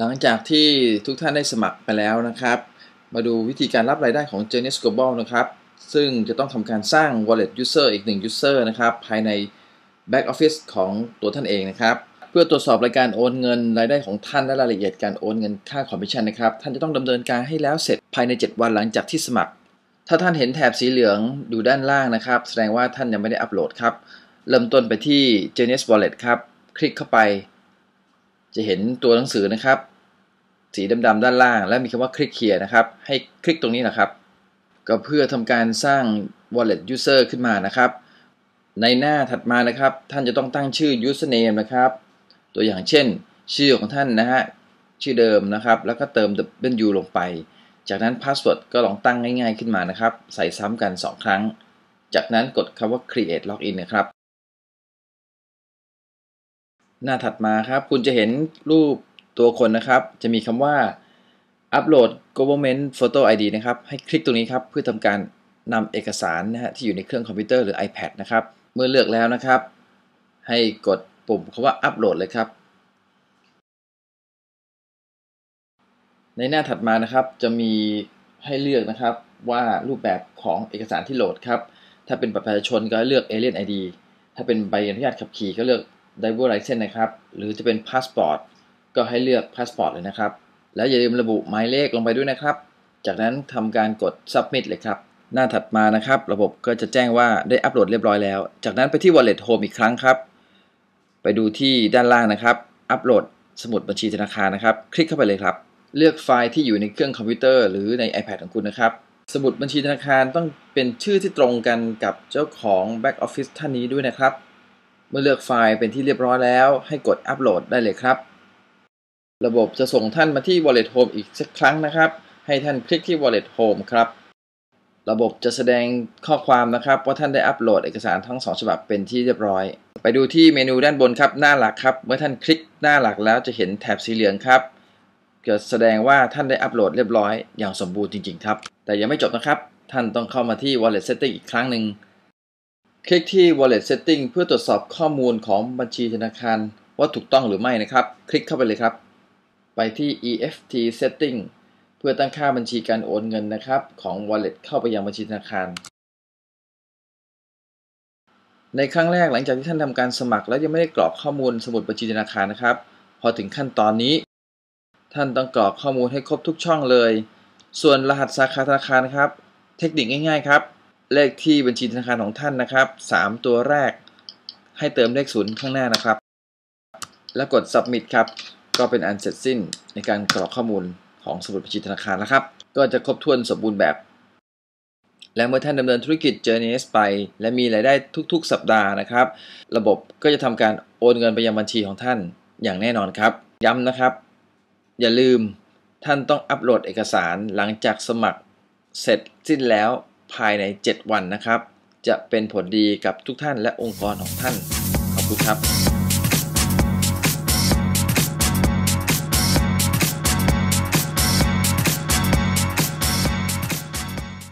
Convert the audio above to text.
หลังจากที่ทุกท่านได้สมัครไปแล้วนะครับ มาดูวิธีการรับรายได้ของ Genius Global นะครับ ซึ่งจะต้องทำการสร้าง wallet user อีก 1 user นะครับ ภายใน back office ของตัวท่านเองนะครับ เพื่อตรวจสอบรายการโอนเงินรายได้ของท่านและรายละเอียดการโอนเงินค่าคอมมิชชั่นนะครับ ท่านจะต้องดำเนินการให้แล้วเสร็จภายใน 7 วันหลังจากที่สมัคร ถ้าท่านเห็นแถบสีเหลืองอยู่ด้านล่างนะครับ แสดงว่าท่านยังไม่ได้อัปโหลดครับ เริ่มต้นไปที่ Genius Wallet ครับ คลิกเข้าไป จะเห็นตัวหนังสือนะครับ สีดำๆด้านล่าง และมีคำว่าคลิกเคียร์นะครับ ให้คลิกตรงนี้นะครับ ก็เพื่อทำการสร้าง wallet user ขึ้นมานะครับ ในหน้าถัดมานะครับ ท่านจะต้องตั้งชื่อ username นะครับ ตัวอย่างเช่น ชื่อของท่านนะฮะชื่อเดิมนะครับ แล้วก็เติม w ลงไป จากนั้น password ก็ลองตั้งง่ายๆขึ้นมานะครับ ใส่ซ้ำกัน 2 ครั้ง จากนั้นกดคำว่า create login นะครับ หน้าถัดมาครับ คุณจะเห็นรูปตัวคนนะครับ จะมีคำว่า upload government photo ID นะครับ ให้คลิกตรงนี้ครับ เพื่อทำการนำเอกสารนะฮะที่อยู่ในเครื่องคอมพิวเตอร์หรือ iPad นะครับ เมื่อเลือกแล้วนะครับ ให้กดปุ่มคำว่า upload เลยครับ ในหน้าถัดมานะครับ จะมีให้เลือกนะครับว่ารูปแบบของเอกสารที่โหลดครับ ถ้าเป็นบัตรประชาชนก็เลือก Alien ID ถ้าเป็นใบอนุญาตขับขี่ก็เลือก Driver License นะครับ หรือจะเป็นพาสปอร์ตก็ให้เลือกพาสปอร์ตเลยนะครับ แล้วอย่าลืมระบุหมายเลขลงไปด้วยนะครับ จากนั้นทำการกด submit เลยครับ หน้าถัดมานะครับ ระบบก็จะแจ้งว่าได้อัปโหลดเรียบร้อยแล้ว จากนั้นไปที่ wallet home อีกครั้งครับ ไปดูที่ด้านล่างนะครับ อัปโหลดสมุดบัญชีธนาคารนะครับ คลิกเข้าไปเลยครับ เลือกไฟล์ที่อยู่ในเครื่องคอมพิวเตอร์หรือใน iPad ของคุณนะครับ สมุดบัญชีธนาคารต้องเป็นชื่อที่ตรงกันกับเจ้าของ Back Office ท่านนี้ด้วยนะครับ เมื่อเลือกไฟล์เป็นที่เรียบร้อยแล้ว ให้กดอัปโหลดได้เลยครับ ระบบจะส่งท่านมาที่ Wallet Home อีกสักครั้งนะครับ ให้ท่านคลิกที่ Wallet Home ครับ ระบบจะแสดงข้อความนะครับว่าท่านได้อัปโหลดเอกสารทั้ง 2 ฉบับเป็นที่เรียบร้อย ไปดูที่เมนูด้านบนครับหน้าหลักครับ เมื่อท่านคลิกหน้าหลักแล้วจะเห็นแถบสีเหลืองครับจะแสดงว่าท่านได้อัปโหลดเรียบร้อยอย่างสมบูรณ์จริงๆครับ แต่ยังไม่จบนะครับ ท่านต้องเข้ามาที่ Wallet Setting อีกครั้งหนึ่ง คลิกที่ Wallet Setting เพื่อตรวจสอบข้อมูลของบัญชีธนาคารว่าถูกต้องหรือไม่นะครับ คลิกเข้าไปเลยครับ ไปที่ EFT Setting เพื่อตั้งค่าบัญชีการโอนเงินนะครับ ของ Wallet เข้าไปยังบัญชีธนาคาร ในครั้งแรกหลังจากที่ท่านทำการสมัคร แล้วยังไม่ได้กรอกข้อมูลสมุดบัญชีธนาคารนะครับ พอถึงขั้นตอนนี้ ท่านต้องกรอกข้อมูลให้ครบทุกช่องเลย ส่วนรหัสสาขาธนาคารนะครับ เทคนิคง่ายๆครับ เลขที่บัญชีธนาคารของท่านนะครับ 3 ตัวแรกให้เติมเลขศูนย์ข้างหน้านะครับ แล้วกด submit ครับ ก็เป็นอันเสร็จสิ้นในการกรอกข้อมูลของสมุดบัญชีธนาคารแล้วครับ ก็จะครบถ้วนสมบูรณ์แบบ และเมื่อท่านดำเนินธุรกิจ Journeys ไป และมีรายได้ทุกๆ สัปดาห์นะครับ ระบบก็จะทำการโอนเงินไปยังบัญชีของท่านอย่างแน่นอนครับ ย้ำนะครับ อย่าลืมท่านต้องอัปโหลดเอกสารหลังจากสมัครเสร็จสิ้นแล้ว ภายใน 7 วันนะครับ จะเป็นผลดีกับทุกท่านและองค์กรของท่าน ขอบคุณครับ